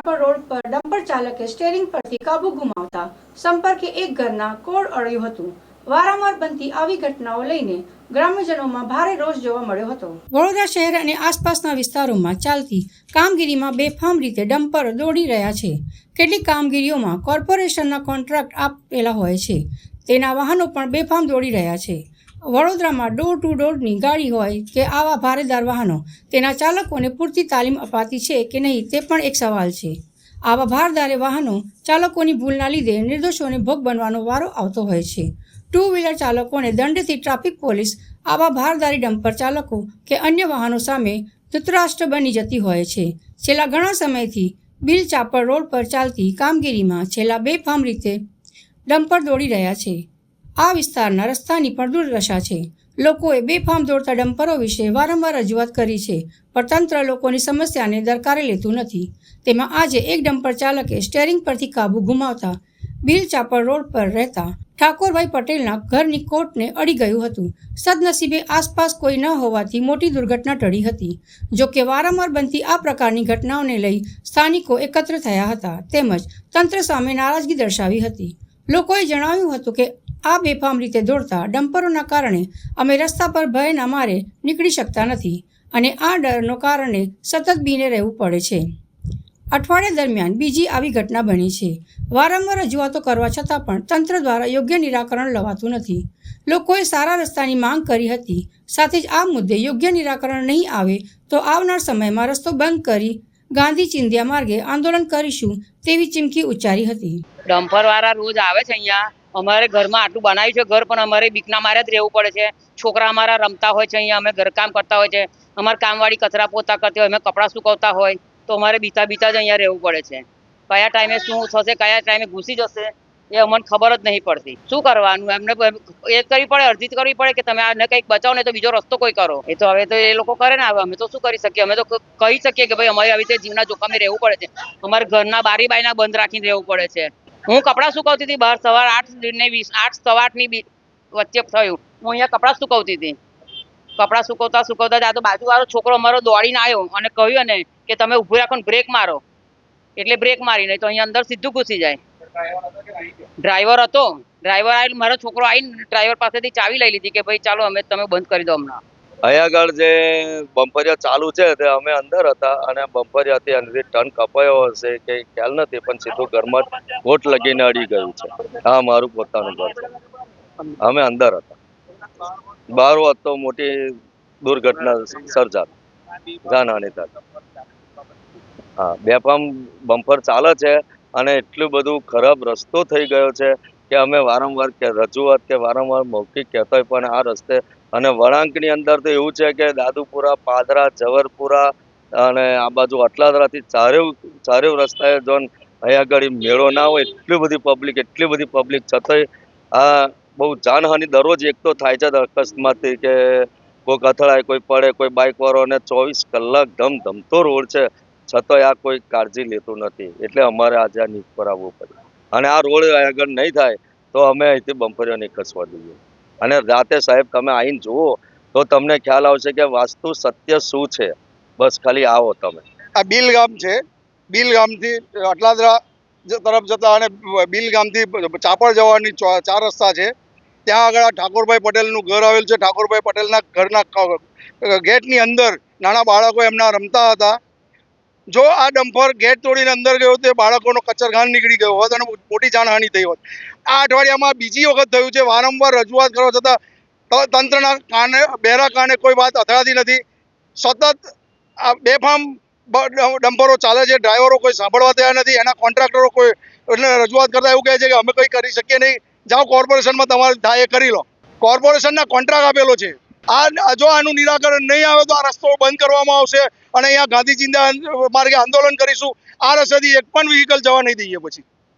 ચાપર road પર dumper ચાલકે steering પરથી કાબુ ગુમાવતા સંપર્કે એક ઘરના કોડ અડ્યું હતું. વારંવાર બનતી આવી ઘટનાઓ લઈને ગ્રામ્યજનોમાં ભારે રોષ જોવા મળ્યો હતો. વડોદરા શહેર અને આસપાસના વિસ્તારોમાં ચાલતી કામગીરીમાં બેફામ રીતે ડમ્પર દોડી રહ્યા છે. કેટલીક કામગીરીઓમાં કોર્પોરેશનના કોન્ટ્રાક્ટ આપેલા હોય છે. તેના વાહનો પણ બેફામ દોડી રહ્યા છે. વડોદરામાં ડોર ટુ ડોરની ગાડી હોય કે આવા ભારેદાર વાહનો તેના ચાલકોને પૂરતી તાલીમ અપાતી છે કે નહીં તે પણ એક સવાલ છે. આવા ભારદારે વાહનો ચાલકોની ભૂલના લીધે નિર્દોષોને ભોગ બનવાનો વારો આવતો હોય છે. ટુ વ્હીલર ચાલકોને દંડથી ટ્રાફિક પોલીસ, આવા ભારદારી ડમ્પર ચાલકો કે અન્ય વાહનો સામે ધૃતરાષ્ટ્ર બની જતી હોય છે. છેલ્લા ઘણા સમયથી બિલ ચાપર રોડ પર ચાલતી કામગીરીમાં છેલ્લા બેફામ રીતે ડમ્પર દોડી રહ્યા છે. આ વિસ્તારના રસ્તાની પણ દુર્દશા છે. લોકોએ બેફામ દોડતા ડમ્પરો વિશે વારંવાર રજૂઆત કરી છે, પણ તંત્ર લોકોની સમસ્યાને દરકારે લેતું નથી. તેમાં આજે એક ડમ્પર ચાલકે સ્ટેરિંગ પરથી કાબુ ગુમાવતા બિલ ચાપર રોડ પર રહેતા ઠાકોરભાઈ પટેલના ઘરની કોર્ટને અડી ગયું હતું. સદનસીબે આસપાસ કોઈ ન હોવાથી મોટી દુર્ઘટના ટળી હતી. જો કે વારંવાર બનતી આ પ્રકારની ઘટનાઓને લઈ સ્થાનિકો એકત્ર થયા હતા. તેમજ તંત્ર સામે નારાજગી દર્શાવી હતી. લોકોએ જણાવ્યું હતું કે આ બેફામ રીતે દોડતા ડમ્પરોના કારણે અમે રસ્તા પર ભયના મારે નીકળી શકતા નથી અને આ ડરનો કારણે સતત બીને રહેવું પડે છે. અઠવાડિયા દરમિયાન બીજી આવી ઘટના બની છે. વારંવાર રજૂઆતો કરવા છતાં પણ તંત્ર દ્વારા યોગ્ય નિરાકરણ લવાતું નથી. લોકોએ સારા રસ્તાની માંગ કરી હતી. સાથે જ આ મુદ્દે યોગ્ય નિરાકરણ નહીં આવે તો આવનાર સમયમાં રસ્તો બંધ કરી ગાંધી ચિંધ્યા માર્ગે આંદોલન કરીશું તેવી ચીમકી ઉચ્ચારી હતી. ડમ્પર વાળા રોજ આવે છે અહીંયા. અમારે ઘરમાં આટલું બનાવ્યું છે ઘર, પણ અમારે બીકના મારે જ રહેવું પડે છે. છોકરા અમારા રમતા હોય છે અહીંયા, અમે ઘરકામ કરતા હોય છે. અમારે કામવાળી કચરા પોતા કરતી હોય, અમે કપડાં સુકવતા હોય, તો અમારે બીતા બીતા જ અહીંયા રહેવું પડે છે. કયા ટાઈમે શું થશે, કયા ટાઈમે ઘૂસી જશે, એ અમને ખબર જ નહીં પડતી. શું કરવાનું? એમને એ કરવી પડે, અરજી કરવી પડે કે તમે આને કંઈક બચાવો ને તો બીજો રસ્તો કોઈ કરો. એ તો હવે તો એ લોકો કરે ને હવે, અમે તો શું કરી શકીએ? અમે તો કહી શકીએ કે ભાઈ અમારે આવી રીતે જીવના જોખમે રહેવું પડે છે. અમારે ઘરના બારી બાયના બંધ રાખીને રહેવું પડે છે. હું કપડાં સુકવતી હતી બહાર સવાર આઠ ને વીસ, આઠ સવા આઠની વચ્ચે થયું. હું અહીંયા કપડાં સુકવતી હતી. કપડાં સુકવતા સુકવતા આ તો બાજુવાળો છોકરો અમારો દોડીને આવ્યો અને કહ્યું ને કે તમે ઊભું રાખો બ્રેક મારો. એટલે બ્રેક મારી, નહીં તો અહીંયા અંદર સીધું ઘૂસી જાય. ડ્રાઈવર હતો. ડ્રાઈવર આવીને મારો છોકરો આવીને ડ્રાઈવર પાસેથી ચાવી લઈ લીધી કે ભાઈ ચાલો અમે તમે બંધ કરી દો હમણાં. અહીંયા આગળ જે બમ્પરિયા ચાલુ છે તે અમે અંદર હતા અને બમ્પરિયાથી અંદરથી ટન કપાયો હશે કે ખ્યાલ નથી, પણ સીધું ઘરમાં વોટ લગીને અડી ગયું છે. હા, મારું પોતાનું ઘર છે. અમે અંદર હતા. બાર વાત તો મોટી દુર્ઘટના સર્જાત. જાનહાની થાત હા બેફામ બમ્પર ચાલે છે અને એટલું બધું ખરાબ રસ્તો થઈ ગયો છે કે અમે વારંવાર કે રજૂઆત કે વારંવાર મૌખિક કહેતા પણ આ રસ્તે અને વળાંકની અંદર તો એવું છે કે દાદુપુરા, પાદરા, જવરપુરા અને આ બાજુ અટલાદરાથી ચારેવ ચારેવ રસ્તાએ જોન અહીંયા આગળ મેળો ના હોય, એટલી બધી પબ્લિક એટલી બધી પબ્લિક છતાંય આ બહુ જાનહાનિ દરરોજ એક તો થાય છે અકસ્માતથી કે કોઈક અથડાય, કોઈ પડે, કોઈ બાઇકવાળોને ચોવીસ કલાક ધમ ધમતો રોડ છે. છતાંય આ કોઈ કાળજી લેતું નથી. એટલે અમારે આજે આ નીચ પર આવવું પડ્યું અને આ રોડ આગળ નહીં થાય, તો અમે અહીંથી બમ્પરીઓ નહીં દઈએ. અને રાતે સાહેબ તમે આવીને જુઓ, તો તમને ખ્યાલ આવશે કે વાસ્તુ સત્ય શું છે. બસ ખાલી આવો તમે. આ બિલ ગામ છે. બિલ ગામથી અટલાદરા તરફ જતા અને બિલ ગામથી ચાપડ જવાની ચાર રસ્તા છે. ત્યાં આગળ આ ઠાકોરભાઈ પટેલનું ઘર આવેલું છે. ઠાકોરભાઈ પટેલના ઘરના ગેટની અંદર નાના બાળકો એમના રમતા હતા. જો આ ડમ્પર ગેટ તોડીને અંદર ગયો તો બાળકોનો કચરઘાન નીકળી ગયો હોત અને મોટી જાનહાનિ થઈ હોત. આ અઠવાડિયામાં બીજી વખત થયું છે. વારંવાર રજૂઆત કરવા છતાં તંત્રના કાને બહેરા કાને કોઈ વાત અથડાતી નથી. સતત આ બેફામ ડમ્પરો ચાલે છે. ડ્રાઈવરો કોઈ સાંભળવા તૈયાર નથી. એના કોન્ટ્રાક્ટરો કોઈ, એટલે રજૂઆત કરતા એવું કહે છે કે અમે કંઈ કરી શકીએ નહીં. જાઓ કોર્પોરેશનમાં તમારે થાય એ કરી લો. કોર્પોરેશનના કોન્ટ્રાક્ટ આપેલો છે. આ જો આનું નિરાકરણ નહીં આવે તો આ રસ્તો બંધ કરવામાં આવશે અને અહીંયા ગાંધી ચિંતા માર્ગે આંદોલન કરીશું. આ રસ્તેથી એક પણ વ્હીકલ જવા નહીં દઈએ પછી.